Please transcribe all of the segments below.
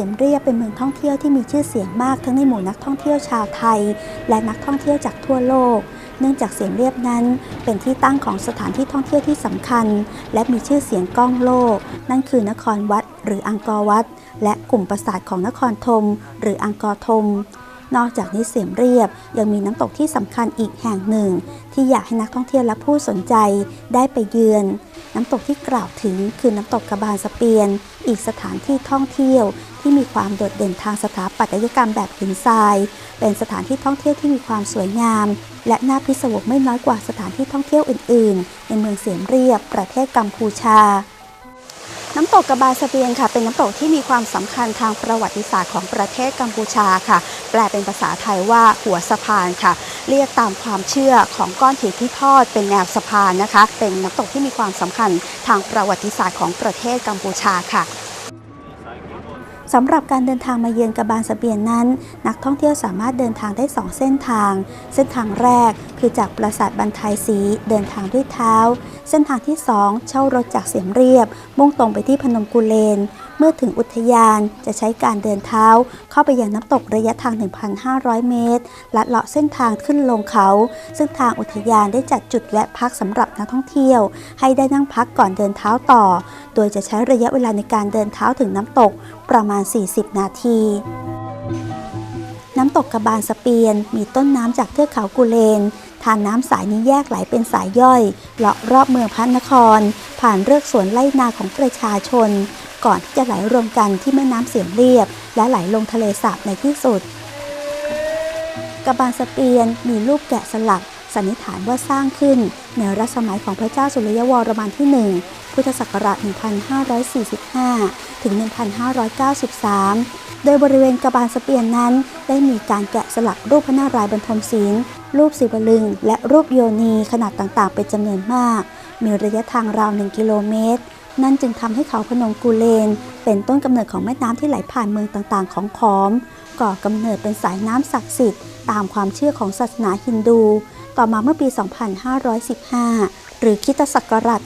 สียมเรียบเป็นเมืองท่องเที่ยวที่มีชื่อเสียงมากทั้งในหมู่นักท่องเที่ยวชาวไทย และนักท่องเที่ยวจากทั่วโลก เนื่องจากเสียมเรียบนั้น เป็นที่ตั้งของสถานที่ท่องเที่ยวที่สำคัญ และมีชื่อเสียงก้องโลก นั่นคือนครวัด หรืออังกอร์วัด และกลุ่มปราสาทของนครธมหรืออังกอร์ธมนอกจากนี้เสียมเรียบยังมีน้ำตกที่สำคัญอีกแห่งหนึ่ง ที่อยากให้นักท่องเที่ยวและผู้สนใจได้ไปเยือน น้ำตกที่กล่าวถึงคือน้ำตกกระบานสเปียน อีกสถานที่ท่องเที่ยว ที่มีความโดดเด่นทางสถาปัตยกรรมแบบหินทราย เป็นสถานที่ท่องเที่ยวที่มีความสวยงาม และน่าพิศวงไม่น้อยกว่าสถานที่ท่องเที่ยวอื่น ๆ ในเมืองเสียมเรียบ ประเทศกัมพูชา น้ำตกกระบาสเปียนค่ะ เป็นน้ำตกที่มีความสำคัญทางประวัติศาสตร์ของประเทศกัมพูชาค่ะ แปลเป็นภาษาไทยว่าหัวสะพานค่ะ เรียกตามความเชื่อของก้อนหินที่ทอดเป็นแนวสะพานนะคะ เป็นน้ำตกที่มีความสำคัญทางประวัติศาสตร์ของประเทศกัมพูชาค่ะ สำหรับการเดินทางมาเยือนกระบานสเปียนนั้น นักท่องเที่ยวสามารถเดินทางได้ 2 เส้นทาง เส้นทางแรกคือจากปราสาทบันทายสีเดินทางด้วยเท้า เส้นทางที่ 2 เช่ารถจากเสียมเรียบ มุ่งตรงไปที่พนมกุเลน เมื่อถึงอุทยานจะใช้การเดินเท้า เข้าไปยังน้ำตกระยะทาง 1,500 เมตร ลัดเลาะเส้นทางขึ้นลงเขา ซึ่งทางอุทยานได้จัดจุดแวะพักสำหรับนักท่องเที่ยว ให้ได้นั่งพักก่อนเดินเท้าต่อ โดยจะใช้ระยะเวลาในการเดินเท้าถึงน้ำตกประมาณ 40 นาทีน้ำตกกระบานสเปียน มีต้นน้ำจากเทือกเขากุเลน ทานน้ำสายนี้แยกไหลเป็นสายย่อย เลาะรอบเมืองพระนคร ผ่านเรือกสวนไล่นาของประชาชน ก่อนที่จะไหลรวมกันที่แม่น้ำเสียมเรียบ และไหลลงทะเลสาบในที่สุดกระบานสเปียนมีรูปแกะสลัก สันนิษฐานว่าสร้างขึ้น ในรัชสมัยของพระเจ้าสุริยวรมันที่ 1 พุทธศักราช 1545 ถึง 1593 โดยบริเวณกระบานสเปียนนั้น ได้มีการแกะสลักรูปพระนารายณ์บรรทมศีลรูปศิวลึง และรูปโยนีขนาดต่างๆ เป็นจำนวนมาก มีระยะทางราว 1 กิโลเมตร นั่นจึงทำให้เขาพนมกุเลน เป็นต้นกำเนิดของแม่น้ำที่ไหลผ่านเมืองต่างๆ ของขอม ก่อกำเนิดเป็นสายน้ำศักดิ์สิทธิ์ตามความเชื่อของศาสนาฮินดู ต่อมาเมื่อปี 2515 หรือคิตศักราช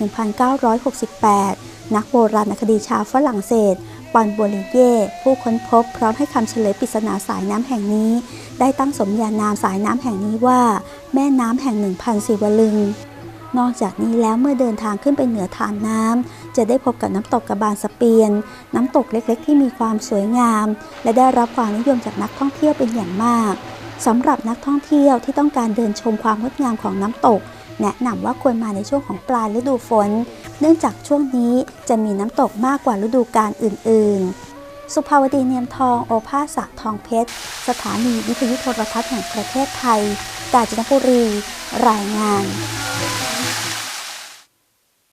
1968 นักโบราณคดีชาวฝรั่งเศสปอนโบลิเย่ผู้ค้นพบพร้อมให้คำเฉลยปริศนาสายน้ำแห่งนี้ ได้ตั้งสมญานามสายน้ำแห่งนี้ว่า แม่น้ำแห่งหนึ่งพันศิวลึง นอกจากนี้แล้วเมื่อเดินทางขึ้นไปเหนือฐานน้ำ จะได้พบกับน้ำตกกระบานสเปียน น้ำตกเล็กๆ ที่มีความสวยงาม และได้รับความนิยมจากนักท่องเที่ยวเป็นอย่างมากสำหรับนักท่องเที่ยวที่ต้องการเดินชมความงดงามของน้ำตก แนะนำว่าควรมาในช่วงของปลายฤดูฝน เนื่องจากช่วงนี้จะมีน้ำตกมากกว่าฤดูกาลอื่น ๆ สุภาวดีเนียมทองโอภาสะทองเพชร สถานีวิทยุโทรทัศน์แห่งประเทศไทย กาญจนบุรี รายงาน